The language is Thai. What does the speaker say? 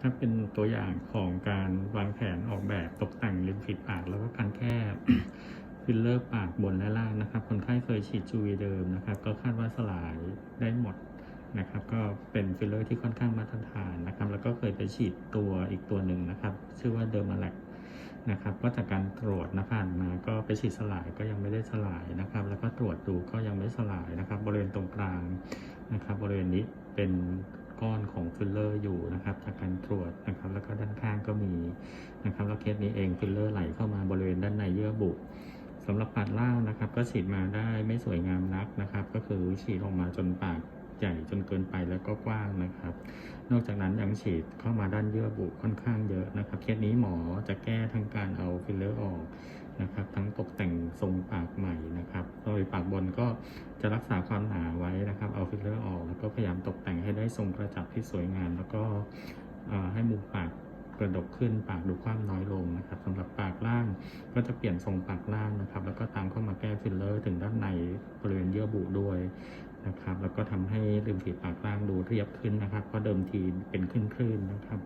ถ้าเป็นตัวอย่างของการวางแผนออกแบบตกแต่งริมฝีปาก แล้วก็การแค่ฟิลเลอร์ปากบนและล่างนะครับ คนไข้เคยฉีดจูวีเดิมนะครับ ก็คาดว่าสลายได้หมดนะครับ ก็เป็นฟิลเลอร์ที่ค่อนข้างมาตรฐานนะครับ แล้วก็เคยไปฉีดตัวอีกตัวหนึ่งนะครับ ชื่อว่าเดอร์มาแลกนะครับ ก็จากการตรวจนะผ่านมา ก็ไปฉีดสลายก็ยังไม่ได้สลายนะครับ แล้วก็ตรวจดูก็ยังไม่สลายนะครับ บริเวณตรงกลางนะครับ บริเวณนี้เป็นก้อน ฟิลเลอร์อยู่นะครับ จากการตรวจนะครับ แล้วก็ด้านข้างก็มีนะครับ แล้วเคสนี้เองฟิลเลอร์ไหลเข้ามาบริเวณด้านในเยื่อบุสำหรับปากล่างนะครับ ก็ฉีดมาได้ไม่สวยงามนักนะครับ ก็คือฉีดออกมาจนปากใหญ่จนเกินไปแล้วก็กว้างนะครับ นอกจากนั้นยังฉีดเข้ามาด้านเยื่อบุค่อนข้างเยอะนะครับ เคสนี้หมอจะแก้ทั้งการเอาฟิลเลอร์ออกนะครับ ทั้งตกแต่งทรงปาก ปากบนก็จะรักษาความหนาไว้นะครับ เอาฟิลเลอร์ออก แล้วก็พยายามตกแต่งให้ได้ทรงกระจับที่สวยงาม แล้วก็ให้มุมปากกระดกขึ้นปากดูความน้อยลงนะครับสำหรับปากล่างก็จะเปลี่ยนทรงปากล่างนะครับ แล้วก็ตามเข้ามาแก้ฟิลเลอร์ถึงด้านในบริเวณเยื่อบุด้วยนะครับ แล้วก็ทำให้ริมฝีปากล่างดูเรียบขึ้นนะครับเพราะเดิมทีเป็นขึ้นๆนะครับ